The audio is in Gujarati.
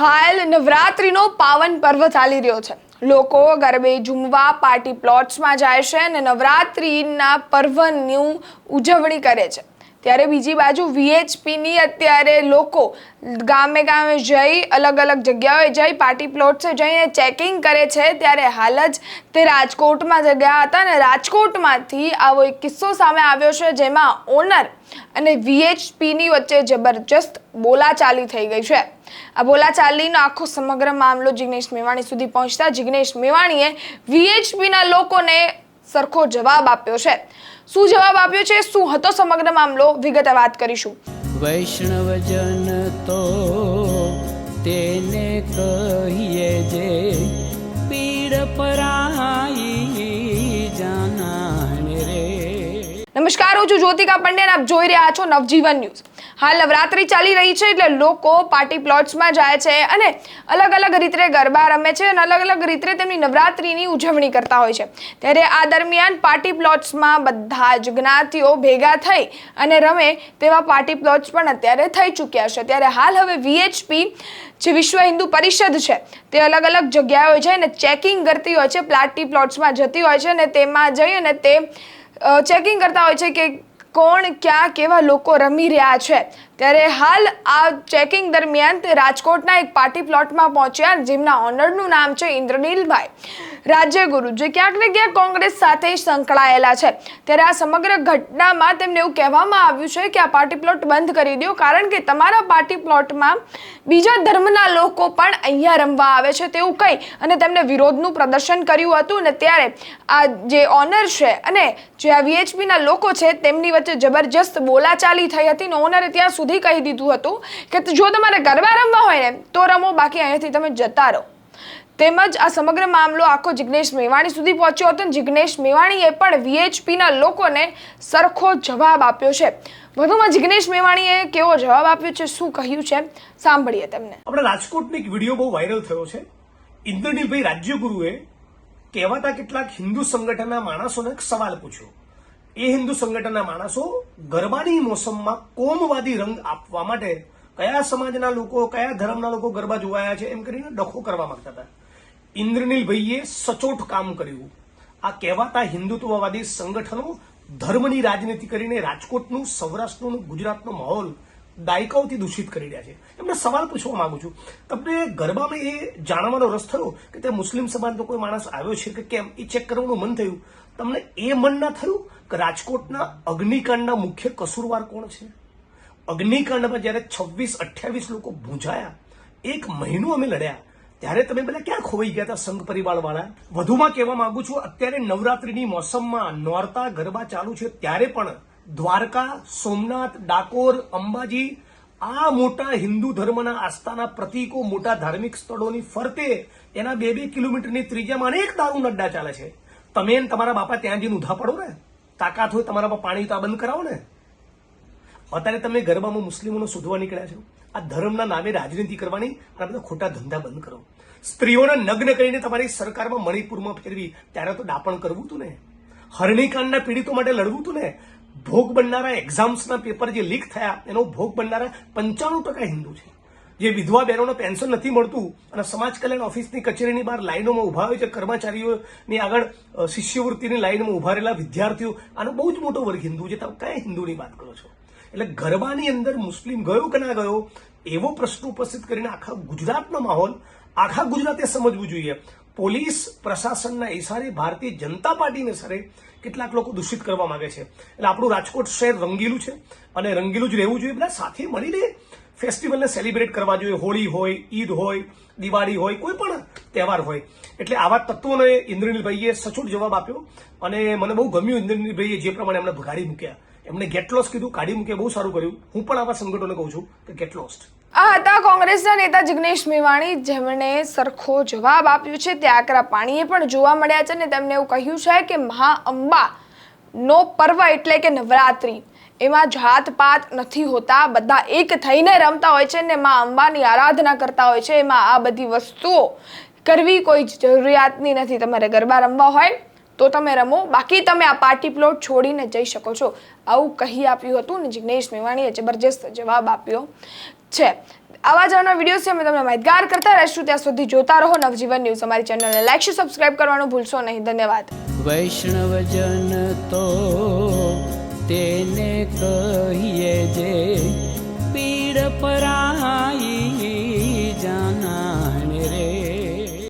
હાલ નવરાત્રિનો પાવન પર્વ ચાલી રહ્યો છે. લોકો ગરબે ઝૂમવા પાર્ટી પ્લોટ્સમાં જાય છે અને નવરાત્રિના પર્વની ઉજવણી કરે છે. ત્યારે બીજી બાજુ વીએચપીની અત્યારે લોકો ગામે ગામે જઈ, અલગ અલગ જગ્યાઓએ જઈ પાર્ટી પ્લોટ્સે જઈને ચેકિંગ કરે છે. ત્યારે હાલ જ તે રાજકોટમાં જગ્યા હતા અને રાજકોટમાંથી આવો એક કિસ્સો સામે આવ્યો છે, જેમાં ઓનર અને વીએચપીની વચ્ચે જબરજસ્ત બોલાચાલી થઈ ગઈ છે. આ બોલાચાલીનો આખો સમગ્ર મામલો જિગ્નેશ મેવાણી સુધી પહોંચતા જિગ્નેશ મેવાણીએ વીએચપીના લોકોને સરખો જવાબ આપ્યો છે. શું જવાબ આપ્યો છે? શું હતો સમગ્ર મામલો? વિગતે વાત કરીશું. વૈષ્ણવજન તો તેને કહીએ જે પીડ પરાઈ જાના રે. નમસ્કાર હું છું જ્યોતિકા પંડ્યા આપ જોઈ રહ્યા છો નવજીવન ન્યૂઝ. હાલ નવરાત્રી ચાલી રહી છે એટલે લોકો પાર્ટી પ્લોટ્સમાં જાય છે અને અલગ અલગ રીતે ગરબા રમે છે અને અલગ અલગ રીતે તેમની નવરાત્રીની ઉજવણી કરતા હોય છે. ત્યારે આ દરમિયાન પાર્ટી પ્લોટ્સમાં બધા જ જ્ઞાતિઓ ભેગા થઈ અને રમે તેવા પાર્ટી પ્લોટ્સ પણ અત્યારે થઈ ચૂક્યા છે. ત્યારે હાલ હવે વીએચપી જે વિશ્વ હિન્દુ પરિષદ છે, તે અલગ અલગ જગ્યાએ જઈને ચેકિંગ કરતી હોય છે પ્લાટી પ્લોટ્સમાં જતી હોય છે અને તેમાં જઈ અને તે ચેકિંગ કરતા હોય છે કે કોણ ક્યાં કેવા લોકો રમી રહ્યા છે? ત્યારે હાલ આ ચેકિંગ દરમિયાન તે રાજકોટના એક પાર્ટી પ્લોટમાં પહોંચ્યા જેમના ઓનરનું નામ છે ઇન્દ્રનીલભાઈ. રાજ્યગુરુ જે ક્યાંક ને ક્યાંક કોંગ્રેસ સાથે સંકળાયેલા છે. ત્યારે આ સમગ્ર ઘટનામાં તેમને એવું કહેવામાં આવ્યું છે કે આ પાર્ટી પ્લોટ બંધ કરી દો, કારણ કે તમારા પાર્ટી પ્લોટમાં બીજા ધર્મના લોકો પણ અહીંયા રમવા આવે છે તેવું કહી અને તેમને વિરોધનું પ્રદર્શન કર્યું હતું અને ત્યારે આ જે ઓનર છે અને જે આ વીએચપીના લોકો છે તેમની વચ્ચે જબરજસ્ત બોલાચાલી થઈ હતી ને ઓનરે ત્યાં સુધી કહી દીધું હતું કે જો તમારે ગરબા રમવા હોય ને, તો રમો, બાકી અહીંયાથી તમે જતા રહો. તેમજ આ સમગ્ર મામલો આખો જિગ્નેશ મેવાણી સુધી પહોંચ્યો હતો જિગ્નેશ મેવાણીએ પણ વીએચપીના લોકોને સરખો જવાબ આપ્યો છે. વધુમાં જિગ્નેશ મેવાણીએ કેવો જવાબ આપ્યો છે, શું કહ્યું છે, સાંભળીએ તેમને. આપણે રાજકોટનો એક વીડિયો બહુ વાયરલ થયો છે. ઇન્દ્રનીલભાઈ રાજ્યગુરુએ કહેવાતા કેટલાક હિન્દુ સંગઠનના માણસોને સવાલ પૂછ્યો. એ હિન્દુ સંગઠનના માણસો ગરબાની મોસમમાં કોમવાદી રંગ આપવા માટે કયા સમાજના લોકો, કયા ધર્મના લોકો ગરબા જોવાયા છે, એમ કરીને ડખો કરવા માંગતા હતા. ઇન્દ્રનીલભાઈએ સચોટ કામ કર્યું. આ કહેવાતા હિન્દુત્વવાદી સંગઠનો ધર્મની રાજનીતિ કરીને રાજકોટનું, સૌરાષ્ટ્રનું, ગુજરાતનો માહોલ દાયકાઓથી દૂષિત કરી રહ્યા છે. એમને સવાલ પૂછવા માંગુ છું. તમને ગરબામાં એ જાણવાનો રસ થયો કે તે મુસ્લિમ સમાજનો કોઈ માણસ આવ્યો છે કે કેમ? એ ચેક કરવાનું મન થયું. તમને એ મન ના થયું કે રાજકોટના અગ્નિકાંડના મુખ્ય કસૂરવાર કોણ છે? અગ્નિકાંડમાં જ્યારે છવ્વીસ, અઠ્યાવીસ લોકો ભૂંજાયા, એક મહિનો અમે લડ્યા ત્યારે તમે બધા ક્યાં ખોવાઈ ગયા હતા સંઘ પરિવાર વાળા વધુમાં કહેવા માંગુ છું, અત્યારે નવરાત્રિની મોસમમાં નોરતા ગરબા ચાલુ છે, ત્યારે પણ દ્વારકા, સોમનાથ, ડાકોર, અંબાજી, આ મોટા હિન્દુ ધર્મના આસ્થાના પ્રતીકો મોટા ધાર્મિક સ્થળોની ફરતે એના બે બે કિલોમીટરની ત્રિજ્યામાં અનેક દારૂ નડ્ડા ચાલે છે. તમે તમારા બાપા ત્યાં જઈને ઉધા પડો ને? તાકાત હોય તમારા પાણી તો બંધ કરાવો ને? અત્યારે તમે ગરબામાં મુસ્લિમોને શોધવા નીકળ્યા છો. આ ધર્મના નામે રાજનીતિ કરવાની અને બધા ખોટા ધંધા બંધ કરો. સ્ત્રીઓને નગ્ન કરીને તમારી સરકારમાં મણિપુરમાં ફેરવી ત્યારે તો ડાપણ કરવું હતું ને? હરણીકાંડના પીડિતો માટે લડવું હતું ને? ભોગ બનનારા એક્ઝામ્સના પેપર જે લીક થયા, એનો ભોગ બનનારા પંચાણું ટકા હિન્દુ છે. જે વિધવા બહેનોને પેન્શન નથી મળતું અને સમાજ કલ્યાણ ઓફિસની કચેરીની બહાર લાઈનોમાં ઊભા હોય છે, કર્મચારીઓની આગળ શિષ્યવૃત્તિની લાઈનમાં ઊભા રહેલા વિદ્યાર્થીઓ. આનો બહુ જ મોટો વર્ગ હિન્દુ છે. તમે કયા હિન્દુની વાત કરો છો? એટલે ગરબાની અંદર મુસ્લિમ ગયો કે ના ગયો, એવો પ્રશ્ન ઉપસ્થિત કરીને આખા ગુજરાતનો માહોલ, આખા ગુજરાતે સમજવું જોઈએ. પોલીસ પ્રશાસનના ઇશારે ભારતીય જનતા પાર્ટીને સરે કેટલાક લોકો દૂષિત કરવા માંગે છે. એટલે આપણું રાજકોટ શહેર રંગીલું છે અને રંગીલું જ રહેવું જોઈએ. બધા સાથે મળીને ફેસ્ટિવલને સેલિબ્રેટ કરવા જોઈએ. હોળી હોય, ઈદ હોય, દિવાળી હોય, કોઈ પણ તહેવાર હોય. એટલે આવા તત્વોને ઇન્દ્રનીલભાઈએ સચોટ જવાબ આપ્યો અને મને બહુ ગમ્યું ઇન્દ્રનીલભાઈએ જે પ્રમાણે એમને ભગાડી મૂક્યા. એમને ગેટ લોસ કીધું, કાઢી મૂકે બહુ સારું કર્યું. હું પણ આવા સંગઠનોને કહું છું કે ગેટ લોસ્ટ આ હતા કોંગ્રેસના નેતા જિગ્નેશ મેવાણી, જેમણે સરખો જવાબ આપ્યો છે. તે આકરા પાણીએ પણ જોવા મળ્યા છે અને તેમણે એવું કહ્યું છે કે મહા અંબા નો પર્વ એટલે કે નવરાત્રી. એમાં જાત પાત નથી હોતા. બધા એક થઈને રમતા હોય છે ને મા અંબાની આરાધના કરતા હોય છે. એમાં આ બધી વસ્તુઓ કરવી કોઈ જરૂરિયાતની નથી. તમારે ગરબા રમવા હોય તો તમે રમો. બાકી તમે આ પાર્ટી પ્લોટ છોડીને જઈ શકો છો. આવું કહી આપ્યું હતું ને જિગ્નેશ મેવાણીએ જબરજસ્ત જવાબ આપ્યો છે. આવા જ વીડિયો વિડીયોઝથી અમે તમને માહિતગાર કરતા રહીશું. ત્યાં સુધી જોતા રહો નવજીવન ન્યૂઝ. અમારી ચેનલને લાઈક શેર સબસ્ક્રાઇબ કરવાનું ભૂલશો નહીં. ધન્યવાદ. વૈષ્ણવજન તો તેને કહીએ જે પીડ પરાઈ જાનાય